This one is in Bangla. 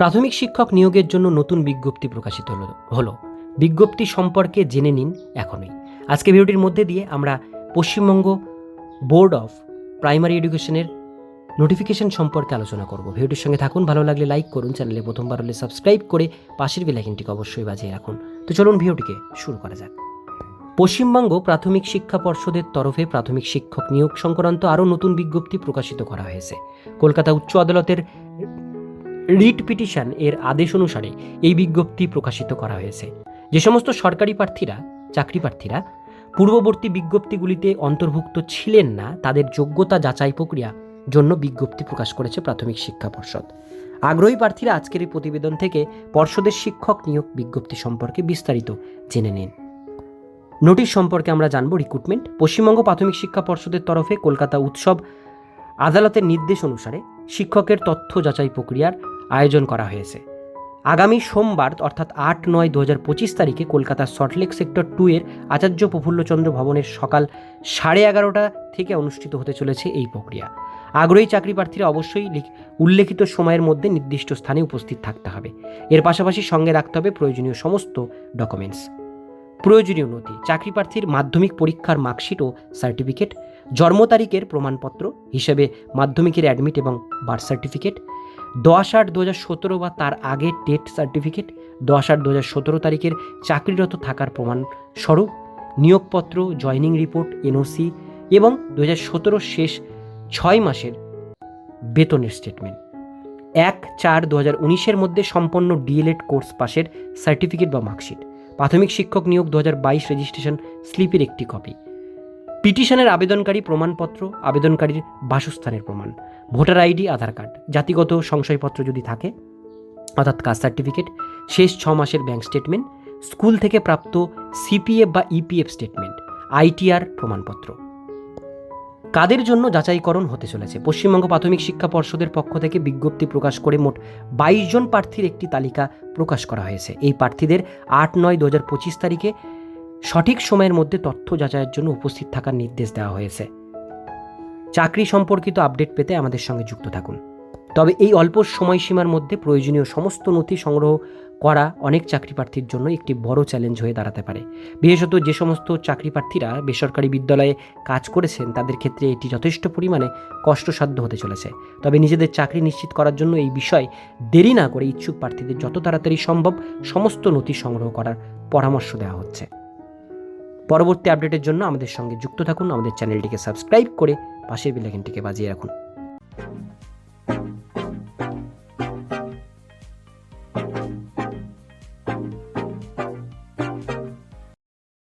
প্রাথমিক শিক্ষক নিয়োগের জন্য নতুন বিজ্ঞপ্তি প্রকাশিত হলো হলো। বিজ্ঞপ্তি সম্পর্কে জেনে নিন এখনই। আজকে ভিডিওটির মধ্যে দিয়ে আমরা পশ্চিমবঙ্গ বোর্ড অফ প্রাইমারি এডুকেশনের নোটিফিকেশন সম্পর্কে আলোচনা করব। ভিডিওটির সঙ্গে থাকুন, ভালো লাগলে লাইক করুন, চ্যানেলে প্রথমবার হলে সাবস্ক্রাইব করে পাশের বেলাইকনটিকে অবশ্যই বাজিয়ে রাখুন। তো চলুন ভিডিওটিকে শুরু করা যাক। পশ্চিমবঙ্গ প্রাথমিক শিক্ষা পর্ষদের তরফে প্রাথমিক শিক্ষক নিয়োগ সংক্রান্ত আরও নতুন বিজ্ঞপ্তি প্রকাশিত করা হয়েছে। কলকাতা উচ্চ আদালতের রিট পিটিশন এর আদেশ অনুসারে এই বিজ্ঞপ্তি প্রকাশিত করা হয়েছে। যে সমস্ত সরকারি প্রার্থীরা, চাকরি প্রার্থীরা পূর্ববর্তী বিজ্ঞপ্তিগুলিতে অন্তর্ভুক্ত ছিলেন না, তাদের যোগ্যতা যাচাই প্রক্রিয়া জন্য বিজ্ঞপ্তি প্রকাশ করেছে প্রাথমিক শিক্ষা পর্ষদ। আগ্রহী প্রার্থীরা আজকের এই প্রতিবেদন থেকে পর্ষদের শিক্ষক নিয়োগ বিজ্ঞপ্তি সম্পর্কে বিস্তারিত জেনে নিন। নোটিশ সম্পর্কে আমরা জানব রিক্রুটমেন্ট পশ্চিমবঙ্গ প্রাথমিক শিক্ষা পর্ষদের তরফে কলকাতা উৎসব আদালতের নির্দেশ অনুসারে শিক্ষকের তথ্য যাচাই প্রক্রিয়ার আয়োজন করা হয়েছে। আগামী সোমবার, অর্থাৎ আট নয় দু হাজার পঁচিশ তারিখে কলকাতার সল্টলেক সেক্টর টু এর আচার্য প্রফুল্লচন্দ্র ভবনের সকাল সাড়ে এগারোটা থেকে অনুষ্ঠিত হতে চলেছে এই প্রক্রিয়া। আগ্রহী চাকরি প্রার্থীরা অবশ্যই লিখ- উল্লেখিত সময়ের মধ্যে নির্দিষ্ট স্থানে উপস্থিত থাকতে হবে। এর পাশাপাশি সঙ্গে রাখতে হবে প্রয়োজনীয় সমস্ত ডকুমেন্টস। প্রয়োজনীয় নথি, চাকরি প্রার্থীর মাধ্যমিক পরীক্ষার মার্কশিট ও সার্টিফিকেট, জন্ম তারিখের প্রমাণপত্র হিসেবে মাধ্যমিকের অ্যাডমিট এবং বার্থ সার্টিফিকেট দশ আট দু সতেরো বা তার আগে টেট সার্টিফিকেট দশ আট দু সতেরো তারিখের চাকরিরত থাকার প্রমাণস্বরূপ নিয়োগপত্র জয়নিং রিপোর্ট এনওসি এবং দু সতেরো শেষ ছয় মাসের বেতনের স্টেটমেন্ট এক চার দু হাজার উনিশের মধ্যে সম্পন্ন ডিএলএড কোর্স পাশের সার্টিফিকেট বা মার্কশিট প্রাথমিক শিক্ষক নিয়োগ দু হাজার বাইশ রেজিস্ট্রেশন স্লিপের একটি কপি পিটিশনের আবেদনকারী প্রমাণপত্র, আবেদনকারীর বাসস্থানের প্রমাণ, ভোটার আইডি, আধার কার্ড, জাতিগত সংশয়পত্র যদি থাকে, অর্থাৎ কাস্ট সার্টিফিকেট, শেষ ছ মাসের ব্যাংক স্টেটমেন্ট, স্কুল থেকে প্রাপ্ত সিপিএফ বা ইপিএফ স্টেটমেন্ট, আইটিআর প্রমাণপত্র। কাদের জন্য যাচাইকরণ হতে চলেছে? পশ্চিমবঙ্গ প্রাথমিক শিক্ষা পর্ষদের পক্ষ থেকে বিজ্ঞপ্তি প্রকাশ করে মোট বাইশ জন প্রার্থীর একটি তালিকা প্রকাশ করা হয়েছে। এই প্রার্থীদের আট নয় দু হাজার পঁচিশ তারিখে সঠিক সময়ের মধ্যে তথ্য যাচাইয়ের জন্য উপস্থিত থাকার নির্দেশ দেওয়া হয়েছে। চাকরি সম্পর্কিত আপডেট পেতে আমাদের সঙ্গে যুক্ত থাকুন। তবে এই অল্প সময়সীমার মধ্যে প্রয়োজনীয় সমস্ত নথি সংগ্রহ করা অনেক চাকরি প্রার্থীর জন্য একটি বড় চ্যালেঞ্জ হয়ে দাঁড়াতে পারে। বিশেষত যে সমস্ত চাকরি প্রার্থীরা বেসরকারি বিদ্যালয়ে কাজ করেছেন, তাদের ক্ষেত্রে এটি যথেষ্ট পরিমাণে কষ্টসাধ্য হতে চলেছে। তবে নিজেদের চাকরি নিশ্চিত করার জন্য এই বিষয় দেরি না করে ইচ্ছুক প্রার্থীদের যত তাড়াতাড়ি সম্ভব সমস্ত নথি সংগ্রহ করার পরামর্শ দেওয়া হচ্ছে। পরবর্তী আপডেটের জন্য আমাদের সঙ্গে যুক্ত থাকুন। আমাদের চ্যানেলটিকে সাবস্ক্রাইব করে পাশের বেলাইকনটিকে বাজিয়ে রাখুন।